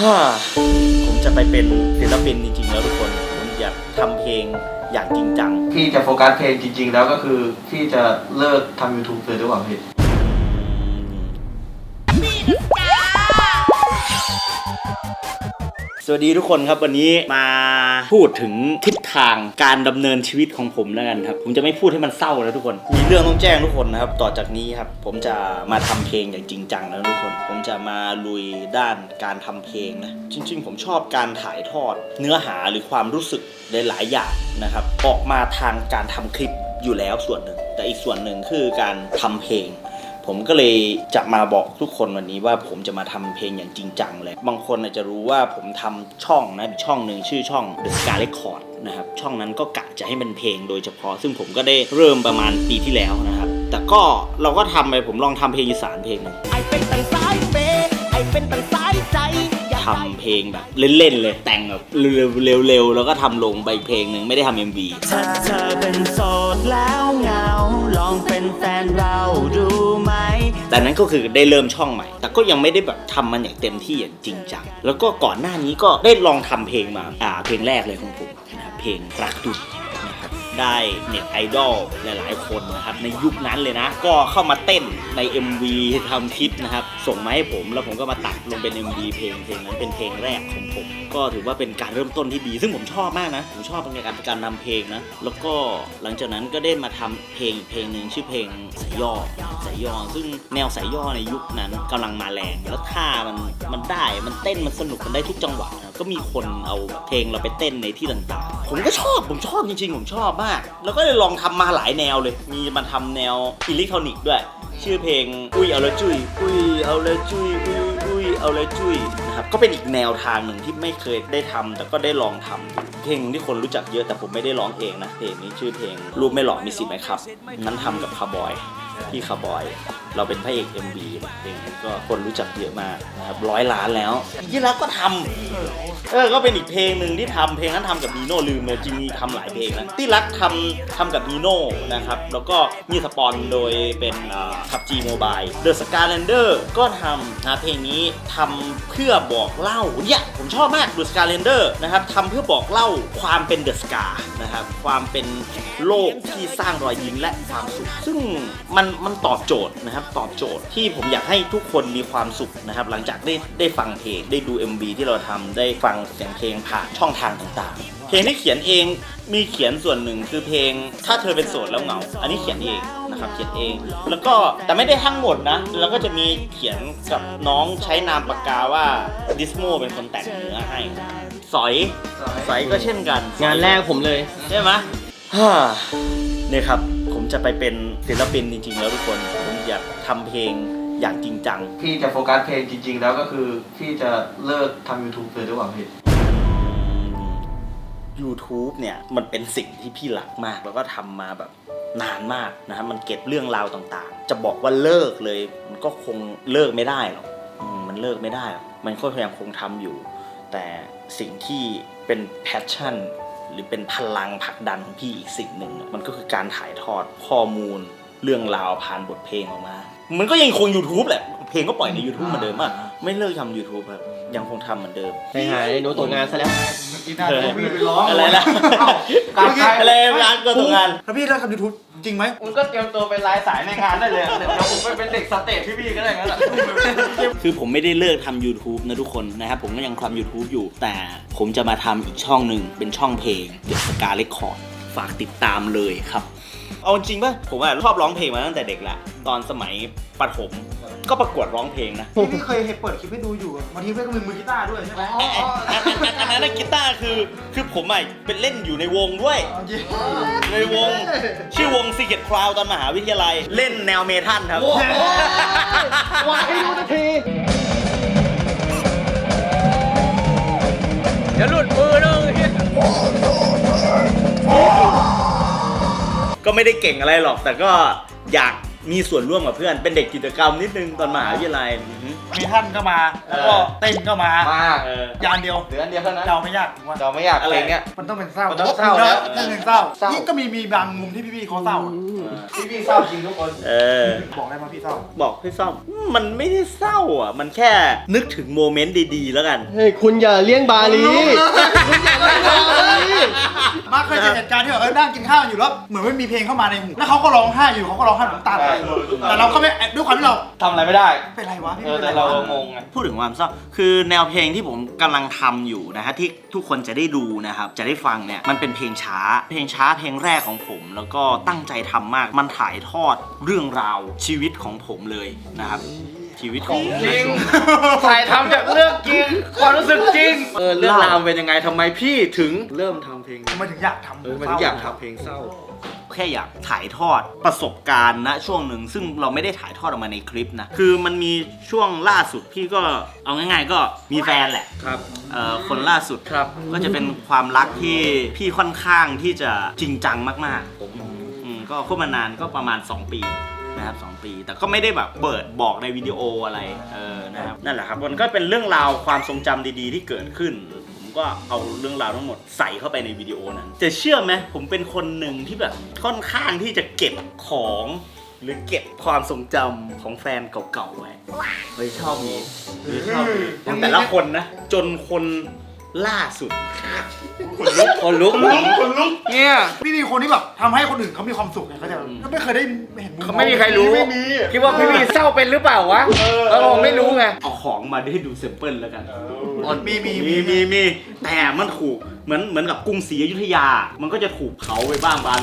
ฮ่าผมจะไปเป็นศิลปินจริง ๆ แล้วทุกคน ผมอยากทำเพลงอย่างจริงจัง พี่จะโฟกัสเพลงจริง ๆ แล้วก็คือ พี่จะเลิกทำ YouTube เลยหรือเปล่าพี่ สวัสดีทุกคนครับวันนี้มาพูดถึงทิศทางการดำเนินชีวิตของผมแล้วกันครับ ผมจะไม่พูดให้มันเศร้าแล้วทุกคน มีเรื่องต้องแจ้งทุกคนนะครับ ต่อจากนี้ครับ ผมจะมาทำเพลงอย่างจริงจังแล้วทุกคน ผมจะมาลุยด้านการทำเพลงนะจริง ๆ ผมชอบการถ่ายทอด เนื้อหาหรือความรู้สึกหลายๆอย่างนะครับ ออกมาทางการทำคลิปอยู่แล้วส่วนหนึ่ง แต่อีกส่วนหนึ่งคือการทำเพลง ผมก็เลยจะมาบอกทุกคนวันนี้ว่าผมจะมาทำเพลงอย่างจริงจังเลย บางคนอาจจะรู้ว่าผมทำช่องนะช่องหนึ่งชื่อช่อง The Scar Record นะครับช่องนั้นก็กะจะให้เป็นเพลงโดยเฉพาะ ซึ่งผมก็ได้เริ่มประมาณปีที่แล้วนะครับ แต่ก็เราก็ทำไปผมลองทำเพลงอีสานเพลงหนึ่งไอเป็นตั้งสายเปไอเป็นตั้งสายใจทำเพลงแบบเล่นๆเลยแต่งแบบเร็วๆแล้วก็ทำลงไปเพลงหนึ่งไม่ได้ทำ MV ถ้าเธอเป็นโสดแล้วเหงาลองเป็นแฟนเราดู แต่นั้นก็คือได้เริ่มช่องใหม่ แต่ก็ยังไม่ได้แบบทำมันอย่างเต็มที่อย่างจริงจัง แล้วก็ก่อนหน้านี้ก็ได้ลองทำเพลงมา อ่า เพลงแรกเลยของผมนะครับเพลงรักดุด ได้เน็ตไอดอลหลายๆ คนนะครับในยุคนั้นเลยนะ ก็เข้ามาเต้นใน MV ทำคลิปนะครับ ส่งมาให้ผมแล้วผมก็มาตัดลงเป็น MV เพลงเพลงนั้นเป็นเพลงแรกของผม ก็ถือว่าเป็นการเริ่มต้นที่ดี ซึ่งผมชอบมากนะ ผมชอบในการการนำเพลงนะ แล้วก็หลังจากนั้นก็ได้มาทำเพลงอีกเพลงหนึ่งชื่อเพลงสายย่อสายย่อซึ่งแนวสายย่อในยุคนั้นกำลังมาแรงแล้วท่ามันมันได้มันเต้นมันสนุกมันได้ทุกจังหวะนะก็มีคนเอาเพลงเราไปเต้นในที่ต่างๆ ผมก็ชอบผมชอบจริงๆ ผมชอบมาก แล้วก็เลยลองทำมาหลายแนวเลย มีมาทำแนวอิเล็กทรอนิกส์ด้วย ชื่อเพลงอุ้ยเอาเลยจุ้ยอุ้ยเอาเลยจุ้ยอุ้ยอุ้ยเอาเลยจุ้ยนะครับก็เป็นอีกแนวทางหนึ่งที่ไม่เคยได้ทำแต่ก็ได้ลองทำเพลงที่คนรู้จักเยอะแต่ผมไม่ได้ร้องเองนะเพลงนี้ชื่อเพลงรูปไม่หล่อมีสิทธิ์ไหมครับ นั้นทำกับคาร์บอยพี่คาร์บอย เราเป็นพระเอก MV เพลงนี้ก็คนรู้จักเยอะมากนะครับร้อยล้านแล้วที่แล้วก็ทำเออก็เป็นอีกเพลงหนึ่งที่ทำเพลงนั้นทำกับนีโน่ลืมเลยจริงๆทำหลายเพลงนะที่รักทำทำกับนีโน่นะครับแล้วก็มีสปอนโดยเป็นขับจีโมบายเดอะสกา l ลนเดอร์ก็ทำนะเพลงนี้ทำเพื่อบอกเล่าเนี่ยผมชอบมากเดอะสกา l ลนเดอร์นะครับทำเพื่อบอกเล่าความเป็นเดอะสกานะครับความเป็นโลกที่สร้างรอยยิ้มและความสุขซึ่งมันมันตอบโจทย์นะครับตอบโจทย์ที่ผมอยากให้ทุกคนมีความสุขนะครับหลังจากได้ได้ฟังเพลงได้ดู MV ที่เราทำได้ฟังเสียงเพลงผ่านช่องทางต่างๆ เพลงที่เขียนเองมีเขียนส่วนหนึ่งคือเพลง ถ้าเธอเป็นโสดแล้วเหงา อันนี้เขียนเองนะครับเขียนเอง แล้วก็แต่ไม่ได้ทั้งหมดนะแล้วก็จะมีเขียนกับน้องใช้นามปากกาว่าดิสโมเป็นคนแต่งเนื้อให้สอยสอยก็เช่นกัน งานแรกผมเลยใช่ไหมฮ่าเนี่ยครับผม จะไปเป็นศิลปินจริงๆ แล้วทุกคนผมอยากทำเพลงอย่างจริงจัง พี่จะโฟกัสเพลงจริง ๆ แล้วก็คือพี่จะเลิกทำ YouTube เลยหรือเปล่าพี่ YouTube เนี่ยมันเป็นสิ่งที่พี่รักมาก แล้วก็ทำมาแบบนานมากนะครับมันเก็บเรื่องราวต่างๆ จะบอกว่าเลิกเลย มันก็คงเลิกไม่ได้หรอกอืมมันเลิกไม่ได้หรอกมันก็พยายามคงทำอยู่ แต่สิ่งที่เป็นแพชชั่น หรือเป็นพลังผลักดันของพี่อีกสิ่งหนึ่ง มันก็คือการถ่ายทอดข้อมูลเรื่องราวผ่านบทเพลงออกมา มันก็ยังคง YouTube แหละ เพลงก็ปล่อยใน YouTube เหมือนเดิมอะไม่เลิกทำ YouTube ครับยังคงทำเหมือนเดิมไปหาไอ้โน้ตตัวงานซะแล้วเอออะไรนะการใช้อะไรร้านก็ตรงงานถ้าพี่เลิกทำยูทูบจริงไหมคุณก็เตรียมตัวไปไลน์สายในงานได้เลยอะเดี๋ยวผมไปเป็นเด็กสเตจพี่พี่ก็ได้งั้นแหละ คือผมไม่ได้เลิกทำ YouTube นะทุกคนนะครับ ผมก็ยังทำ YouTube อยู่ แต่ผมจะมาทำอีกช่องหนึ่งเป็นช่องเพลงเดอะสกาเลคคอร์ดฝากติดตามเลยครับ เอาจริงป่ะผมอะชอบร้องเพลงมาตั้งแต่เด็กแหละตอนสมัยประถมก็ประกวดร้องเพลงนะ พี่เคยเห็นเปิดคลิปให้ดูอยู่บางทีเพื่อนก็มีมือกีตาร์ด้วยใช่ไหมอันนั้นอันนั้นกีตาร์คือคือผมอะเป็นเล่นอยู่ในวงด้วยจริงในวงชื่อวง Secret Cloud ตอนมหาวิทยาลัย เล่นแนวเมทัลครับว่าให้ดูนาที เดี๋ยวหลุดมือนึง ก็ไม่ได้เก่งอะไรหรอก แต่ก็อยากมีส่วนร่วมกับเพื่อน เป็นเด็กกิจกรรมนิดนึงตอนมหาวิทยาลัยอือฮึ เมทัลก็มา แล้วก็เต้นก็มา มาเออ ยานเดียวเหลืออันเดียวเท่านั้นเดาไม่ยากผมว่า เราไม่อยากเพลงเนี้ย มันต้องเป็นเศร้ามันต้องเศร้าแล้วเรื่องหนึ่งเศร้าเศร้านี่นี่ก็มีมีบางมุมที่พี่ๆเขาเศร้าอะพี่พี่เศร้าจริงทุกคน เออ บอกได้ไหมพี่เศร้า บอกพี่ซ่อม มันไม่ได้เศร้าอะ มันแค่นึกถึงโมเมนต์ดีๆ แล้วกัน เฮ้ย คุณอย่าเลี้ยงบาลีคุณอย่าเลี้ยงบาลีมาเคยเจอเหตุการณ์ที่แบบเออนั่งกินข้าวอยู่แล้วเหมือนไม่มีเพลงเข้ามาในหูแล้วเขาก็ร้องไห้อยู่เขาก็ร้องไห้น้ำตาไหลแต่เราก็ไม่ด้วยความที่เราทำอะไรไม่ได้ เป็นไรวะพี่เออเป็นแต่ไรเราวะงงไง พูดถึงความเศร้าคือแนวเพลงที่ผมกำลังทำอยู่นะฮะที่ทุกคนจะได้ดูนะครับ จะได้ฟังเนี่ยมันเป็นเพลงช้า เพลงช้าเพลงแรกของผม แล้วก็ตั้งใจทำมาก มันถ่ายทอดเรื่องราวชีวิตของผมเลยนะครับ ชีวิตของจริง ถ่ายทำจากเรื่องจริง ความรู้สึกจริง เออเรื่องราวเป็นยังไงทำไมพี่ถึงเริ่มทำเพลงทำไมถึงอยากทำเออมันถึงอยากทำเพลงเศร้า แค่อยากถ่ายทอดประสบการณ์ณช่วงหนึ่งซึ่งเราไม่ได้ถ่ายทอดออกมาในคลิปนะ คือมันมีช่วงล่าสุดพี่ก็เอาง่ายๆ ก็มีแฟนแหละครับ เอ่อคนล่าสุดครับ ก็จะเป็นความรักที่พี่ค่อนข้างที่จะจริงจังมากๆ ผมอืมก็คบมานานก็ประมาณ 2 ปีนะครับสองปี แต่ก็ไม่ได้แบบเปิดบอกในวิดีโออะไรเออนะครับนั่นแหละครับมันก็เป็นเรื่องราวความทรงจำดีๆ ที่เกิดขึ้นผม ก็เอาเรื่องราวทั้งหมดใส่เข้าไปในวิดีโอนั้น จะเชื่อไหมผมเป็นคนหนึ่งที่แบบค่อนข้างที่จะเก็บของ หรือเก็บความทรงจำของแฟนเก่าๆไว้เฮ้ยชอบมีหรือชอบมีของแต่ละคนนะ จนคน ล่าสุดคนลุกคนลุกเนี่ยพี่มีคนที่แบบทำให้คนอื่นเขามีความสุขไงเขาใจะก็ไม่เคยได้เห็นมุมเขาไม่มีใครรู้ไม่มีคิดว่าพี่พี่เศร้าเป็นหรือเปล่าวะเออไม่รู้ไงเอาของมาให้ดูเซมเปิลแล้วกันมีมีมีมีมีแต่มันถูก เหมือนเหมือนกับกรุงศรีอยุธยา มันก็จะถูกเผาไปบ้างบาง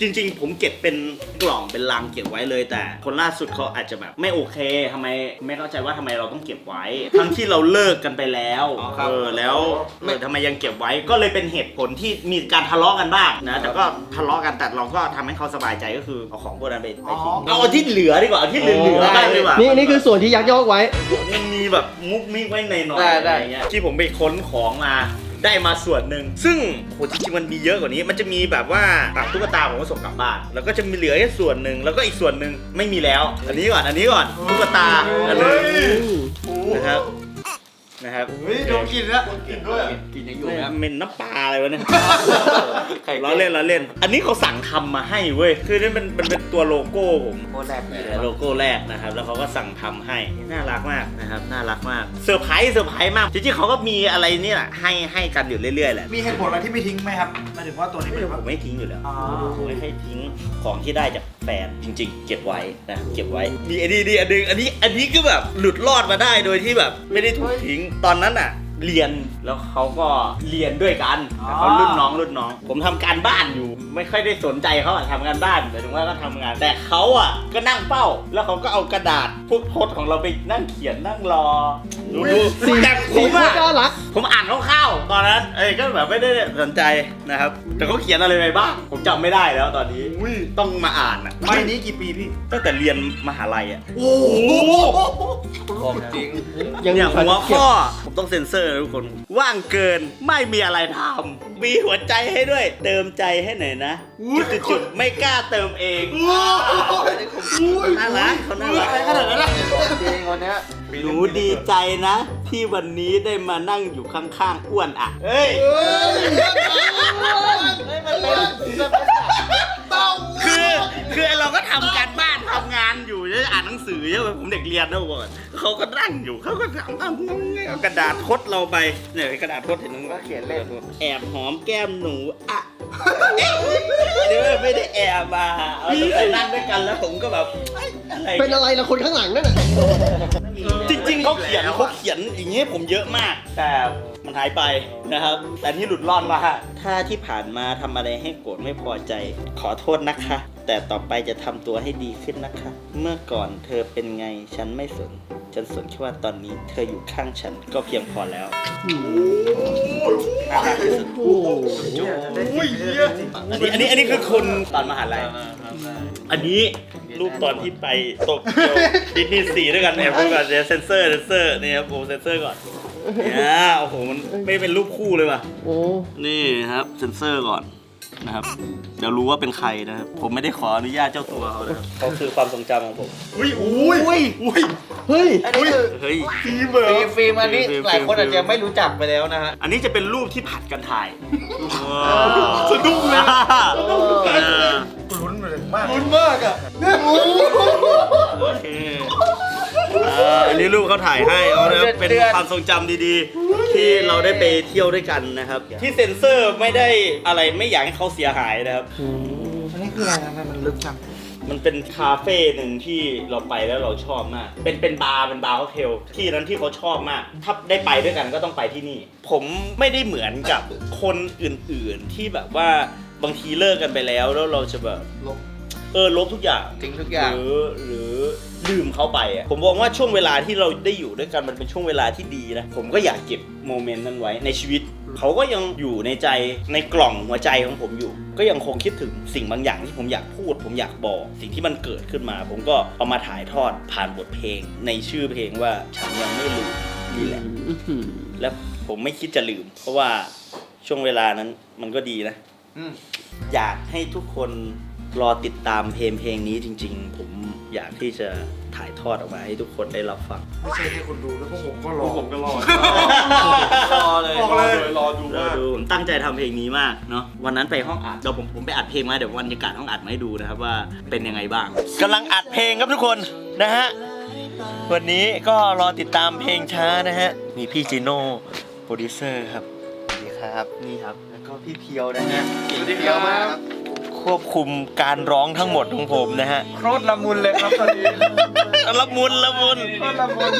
จริงๆ ผมเก็บเป็นกล่องเป็นลังเก็บไว้เลย แต่คนล่าสุดเขาอาจจะแบบไม่โอเคทำไมไม่เข้าใจว่าทำไมเราต้องเก็บไว้ ทั้งที่เราเลิกกันไปแล้วอ๋อครับ เออแล้วเออทำไมยังเก็บไว้ก็เลยเป็นเหตุผลที่มีการทะเลาะกันบ้างนะแต่ก็ทะเลาะกันแต่เราก็ทำให้เขาสบายใจก็คือเอาของพวกนั้นไปไปทิ้งเอาเอาที่เหลือดีกว่าเอาที่เหลือเหลือๆบ้างดีกว่านี่นี่คือส่วนที่ยักยอกไว้มันมีแบบมุกมิกไว้ในหน่อยได้อะไรได้ เงี้ยที่ผมไปค้นของมาได้มาส่วนหนึ่ง ซึ่งโหจริงๆมันมีเยอะกว่านี้ มันจะมีแบบว่าตัดตุ๊กตาผมก็ส่งกลับบ้าน แล้วก็จะมีเหลือแค่ส่วนหนึ่ง แล้วก็อีกส่วนหนึ่งไม่มีแล้ว อันนี้ก่อน อันนี้ก่อน ตุ๊กตาอันนึงนะครับ นะครับเฮ้ยโดนกินแล้วกินด้วยกินยังอยู่เนี่ยนะเมนน้ำปลาอะไรวะเนี่ยไข่ล้อเล่นล้อเล่น อันนี้เขาสั่งทำมาให้เว้ย คือนี่มันมันเป็นตัวโลโก้ผมโคตรแรกเลยโลโก้แรกนะครับ แล้วเขาก็สั่งทำให้ น่ารักมากนะครับ น่ารักมาก เซอร์ไพรส์เซอร์ไพรส์มาก จริงๆเขาก็มีอะไรนี่แหละให้ให้กันอยู่เรื่อยๆแหละ มีเหตุผลอะไรที่ไม่ทิ้งไหมครับหมายถึงว่าตัวนี้ไม่เป็นผว่ามไม่ทิ้งอยู่แล้วอ๋อผมไม่ให้ทิ้งของที่ได้จาก แฟนจริง ๆ เก็บไว้นะเก็บไว้ มีไอ้นี่อันหนึงอันนี้อันนี้ก็แบบหลุดรอดมาได้โดยที่แบบ ไม่ได้ถูกทิ้งตอนนั้นอะ เรียนแล้วเขาก็เรียนด้วยกันแต่เขารุ่นน้องรุ่นน้อง ผมทำการบ้านอยู่ ไม่ค่อยได้สนใจเขาอะทำการบ้านหมายถึงว่าก็ทำงาน แต่เขาอะก็นั่งเป้า แล้วเขาก็เอากระดาษพวกโพสต์ของเราไปนั่งเขียนนั่งรอดูดูสีแต่ผสีมโคอะตรน่ารัก ผมอ่านคร่าวๆตอนนั้นเอ้ยก็แบบไม่ได้สนใจนะครับ แต่เขาเขียนอะไรไปบ้าง ผมจำไม่ได้แล้วตอนนี้ต้องมาอ่านอะใบนี้กี่ปีพี่ ตั้งแต่เรียนมหาลัยอะ โอ้โห ของจริงยังอย่างมีหัวเก็บข้อ ผมต้องเซ็นเซอร์นะทุกคน ว่างเกินไม่มีอะไรทำมีหัวใจให้ด้วย เติมใจให้หน่อยนะจุดๆๆไม่กล้าเติมเอง น่ารักเขาน่ารักอะไรขนาดนั้นล่ะ จริงวันเนี้ย หนูดีใจนะ ที่วันนี้ได้มานั่งอยู่ข้างๆอ้วนอะ เฮ้ยคือคือเราก็ทำการบ้านทำงานอยู่จะอ่านหนังสือเยอะผมเด็กเรียนนะบอกก่อนเขาก็นั่งอยู่เขาก็ทำทำเอากระดาษทดเราไปเนี่ยกระดาษทดเห็นไหมว่าเขียนเลขแอบหอมแก้มหนูอะเดี๋ยวไม่ได้แอบมาเอาตั้งแต่นั่งด้วยกันแล้วผมก็แบบเอ้ยอะไร เป็นอะไรละคนข้างหลังนั่นน่ะ จริงๆเขาเขียนเขาเขียนอย่างเงี้ยผมเยอะมาก แต่มันหายไปนะครับ แต่ที่หลุดรอดมาถ้าที่ผ่านมาทำอะไรให้โกรธไม่พอใจ ขอโทษนะคะ แต่ต่อไปจะทำตัวให้ดีขึ้นนะคะ เมื่อก่อนเธอเป็นไงฉันไม่สน ฉันสนแค่ว่าตอนนี้เธออยู่ข้างฉันก็เพียงพอแล้วน่ารักที่สุดโอ้โหอันนี้อันนี้อันนี้คือคนตอนมหาลัย อันนี้ รูปตอนที่ไปโตเกียวดิสนีย์สีด้วยกันเนี่ยพูดก่อนเดี๋ยวเซนเซอร์เซนเซอร์นี่ครับผมเซนเซอร์ก่อนเนี่ยโอ้โหมันไม่เป็นรูปคู่เลยว่ะโอ้นี่ครับเซนเซอร์ก่อนนะครับเดี๋ยวรู้ว่าเป็นใครนะครับผมไม่ได้ขออนุญาตเจ้าตัวเขานะครับเขาคือความทรงจำของผมอุ้ยอุ้ยอุ้ยอุ้ยเฮ้ยอันนี้คือเฮ้ยฟิล์มเหรอฟิล์มฟิล์มอันนี้ฟิล์มหลายคนอาจจะไม่รู้จักไปแล้วนะฮะอันนี้จะเป็นรูปที่ผัดกันถ่ายสะดุ้งเลยเออลุ้นเลย มาก ลุ้นมากอะโอเคอ่าอันนี้รูปเขาถ่ายให้เอานะครับเป็นเดือนความทรงจำดีๆ ที่เราได้ไปเที่ยวด้วยกันนะครับ ที่เซ็นเซอร์ไม่ได้อะไรไม่อยากให้เขาเสียหายนะครับ อันนี้คืออะไรนะมันลึกจังมันเป็นคาเฟ่หนึ่งที่เราไปแล้วเราชอบมาก เป็นเป็นบาร์เป็นบาร์โฮเทลที่นั้นที่เขาชอบมาก ถ้าได้ไปด้วยกันก็ต้องไปที่นี่ ผมไม่ได้เหมือนกับคนอื่นๆที่แบบว่าบางทีเลิกกันไปแล้วแล้วเราจะแบบ ลบ เออลบทุกอย่างทิ้งทุกอย่าง หรือหรือลืมเขาไปอะผมมองว่าช่วงเวลาที่เราได้อยู่ด้วยกันมันเป็นช่วงเวลาที่ดีนะผมก็อยากเก็บโมเมนต์นั้นไว้ในชีวิต เขาก็ยังอยู่ในใจในกล่องหัวใจของผมอยู่ ก็ยังคงคิดถึงสิ่งบางอย่างที่ผมอยากพูด ผมอยากบอกสิ่งที่มันเกิดขึ้นมา ผมก็เอามาถ่ายทอดผ่านบทเพลง ในชื่อเพลงว่าฉันยังไม่ลืมนี่แหละ และผมไม่คิดจะลืม เพราะว่าช่วงเวลานั้นมันก็ดีนะ อืม อยากให้ทุกคน รอติดตามเพลงเพลงนี้จริง ๆ ผมอยากที่จะถ่ายทอดออกมาให้ทุกคนได้รับฟัง ไม่ใช่ให้คนดูแล้วพวกผมก็รอผมก็รอ รอเลยบอกเลย รอดูรอมากดูผมตั้งใจทำเพลงนี้มากเนาะวันนั้นไปห้องอัดเดี๋ยวผมผมไปอัดเพลงมาเดี๋ยวบรรยากาศห้องอัดมาให้ดูนะครับว่าเป็นยังไงบ้าง กำลังอัดเพลงครับทุกคนนะฮะ วันนี้ก็รอติดตามเพลงช้านะฮะ มีพี่จิโน่โปรดิวเซอร์ครับสวัสดีครับ นี่ครับ แล้วก็พี่เพียวนะฮะ สวัสดีครับ ควบคุมการร้องทั้งหมดของผมนะฮะโคตรละมุนเลยครับตอนนี้ละมุนละมุน โคตรละมุน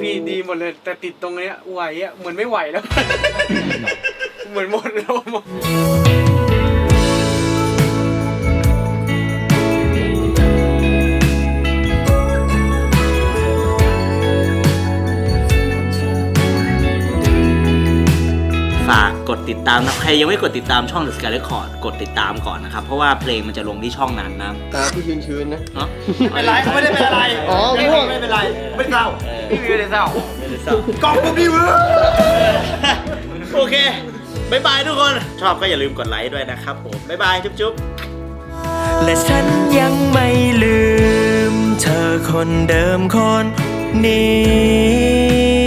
พี่ดีหมดเลยแต่ติดตรงเนี้ยไหวอะเหมือนไม่ไหวแล้ว เหมือนหมดลม ดติดตามนะใครยังไม่กดติดตามช่อง The Sky Record กดติดตามก่อนนะครับ เพราะว่าเพลงมันจะลงที่ช่องนั้นนะตาพี่ชื้นชื้นๆนะ เนาะไม่เป็นไรเขาไม่ได้เป็นอะไรอ๋อไม่ง่วง ไม่เป็นไร ไม่เศร้าพี่วิวเลยเศร้าไม่ได้เศร้ากล้องพวกนี้เว้ยโอเคบายบายทุกคน ชอบก็อย่าลืมกดไลค์ด้วยนะครับผมบายบายจุ๊บจุ๊บ และฉันยังไม่ลืม เธอคนเดิมคนนี้